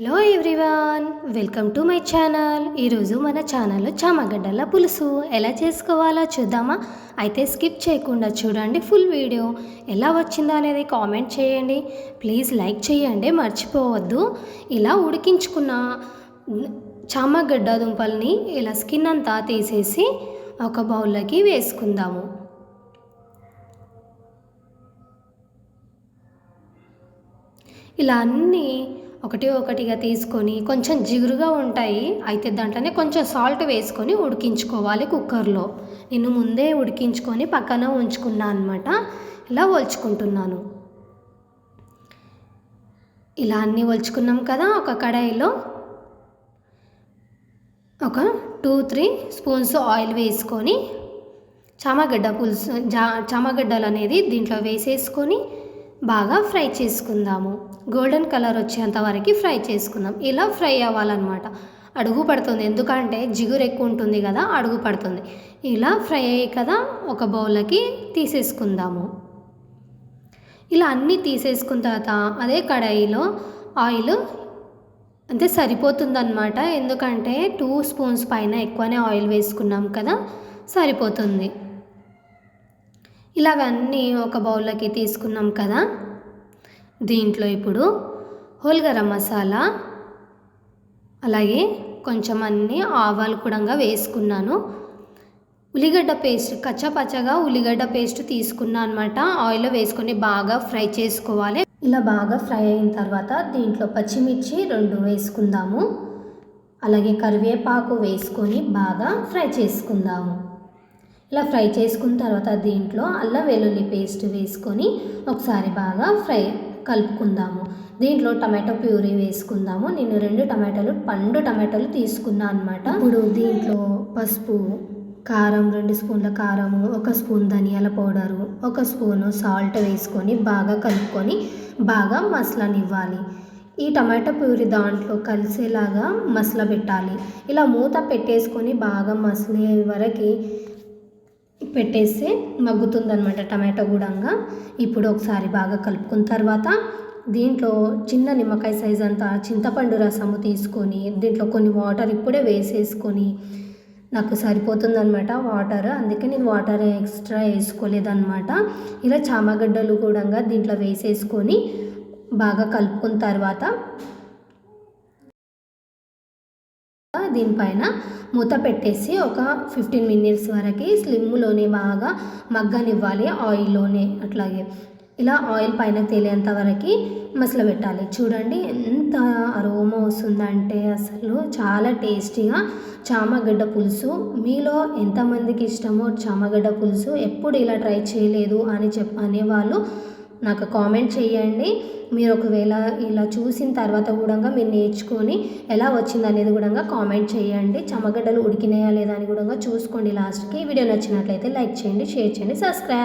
Hello everyone welcome to my channel ఈరోజు మన ఛానల్లో చామగడ్డల పులుసు ఎలా చేసుకోవాలో చూద్దామా? అయితే స్కిప్ చేయకుండా చూడండి ఫుల్ వీడియో ఎలా వచ్చిందో అనేది కామెంట్ చేయండి. ప్లీజ్ లైక్ చేయండి మర్చిపోవద్దు. ఇలా ఉడికించుకున్న చామగడ్డ దుంపల్ని ఇలా స్కిన్ అంతా తీసేసి ఒక బౌల్లోకి వేసుకుందాము. ఇలా అన్నీ ఒకటి ఒకటిగా తీసుకొని కొంచెం జిగురుగా ఉంటాయి. అయితే దాంట్లోనే కొంచెం సాల్ట్ వేసుకొని ఉడికించుకోవాలి కుక్కర్లో. నేను ముందే ఉడికించుకొని పక్కన ఉంచుకున్నా అనమాట ఇలా ఒలుచుకుంటున్నాను. ఇలా అన్నీ ఒలుచుకున్నాం కదా ఒక కడాయిలో. ఒక టూ త్రీ స్పూన్స్ ఆయిల్ వేసుకొని చామగడ్డ పులుసు జా చామగడ్డలు అనేది దీంట్లో వేసేసుకొని బాగా ఫ్రై చేసుకుందాము. గోల్డెన్ కలర్ వచ్చేంత వరకు ఫ్రై చేసుకుందాం. ఇలా ఫ్రై అవ్వాలన్నమాట. అడుగు పడుతుంది. ఎందుకంటే జిగురు ఎక్కువ ఉంటుంది కదా అడుగు పడుతుంది. ఇలా ఫ్రై అయ్యి కదా ఒక బౌల్కి తీసేసుకుందాము. ఇలా అన్నీ తీసేసుకున్న తర్వాత అదే కడాయిలో ఆయిల్ అంటే సరిపోతుందన్నమాట. ఎందుకంటే టూ స్పూన్స్ పైన ఎక్కువనే ఆయిల్ వేసుకున్నాం కదా సరిపోతుంది. ఇలా ఒక బౌల్లోకి తీసుకున్నాం కదా. దీంట్లో ఇప్పుడు హోల్గరం మసాలా అలాగే కొంచెం అన్ని ఆవాలు కూడా వేసుకున్నాను. ఉల్లిగడ్డ పేస్ట్ కచ్చపచ్చగా ఉల్లిగడ్డ పేస్ట్ తీసుకున్నా అనమాట ఆయిల్లో వేసుకొని బాగా ఫ్రై చేసుకోవాలి. ఇలా బాగా ఫ్రై అయిన తర్వాత దీంట్లో పచ్చిమిర్చి రెండు వేసుకుందాము. అలాగే కరివేపాకు వేసుకొని బాగా ఫ్రై చేసుకుందాము. ఇలా ఫ్రై చేసుకున్న తర్వాత దీంట్లో అల్లం వెల్లుల్లి పేస్ట్ వేసుకొని ఒకసారి బాగా ఫ్రై కలుపుకుందాము. దీంట్లో టమాటో ప్యూరీ వేసుకుందాము. నేను రెండు టమాటాలు పండు టమాటాలు తీసుకున్నా అనమాట ఇప్పుడు దీంట్లో పసుపు కారం రెండు స్పూన్ల కారము ఒక స్పూన్ ధనియాల పౌడరు ఒక స్పూను సాల్ట్ వేసుకొని బాగా కలుపుకొని బాగా మసలనివ్వాలి. ఈ టమాటో ప్యూరీ దాంట్లో కలిసేలాగా మసల పెట్టాలి ఇలా మూత పెట్టేసుకొని బాగా మసలే వరకు పెట్టేస్తే మగ్గుతుందనమాట టమాటో కూడా ఇప్పుడు ఒకసారి బాగా కలుపుకున్న తర్వాత దీంట్లో చిన్న నిమ్మకాయ సైజ్ అంతా చింతపండు రసము తీసుకొని దీంట్లో కొన్ని వాటర్ ఇప్పుడే వేసేసుకొని నాకు సరిపోతుందనమాట వాటర్ అందుకే నేను వాటర్ ఎక్స్ట్రా వేసుకోలేదన్నమాట. ఇలా చామగడ్డలు కూడా దీంట్లో వేసేసుకొని బాగా కలుపుకున్న తర్వాత దీనిపైన మూత పెట్టేసి ఒక ఫిఫ్టీన్ మినిట్స్ వరకు స్లిమ్లోనే బాగా మగ్గనివ్వాలి ఆయిల్లోనే. అట్లాగే ఇలా ఆయిల్ పైన తేలేంత వరకు మసలు పెట్టాలి. చూడండి ఎంత అరోమా వస్తుందంటే అసలు చాలా టేస్టీగా చామగడ్డ పులుసు. మీలో ఎంతమందికి ఇష్టమో చామగడ్డ పులుసు ఎప్పుడు ఇలా ట్రై చేయలేదు అని చెప్ అనేవాళ్ళు నాకు కామెంట్ చేయండి. మీరు ఒకవేళ ఇలా చూసిన తర్వాత కూడా మీరు నేర్చుకొని ఎలా వచ్చింది అనేది కూడా కామెంట్ చేయండి. చమగడ్డలు ఉడికినాయా లేదా అని కూడా చూసుకోండి లాస్ట్కి. వీడియో నచ్చినట్లయితే లైక్ చేయండి షేర్ చేయండి సబ్స్క్రైబ్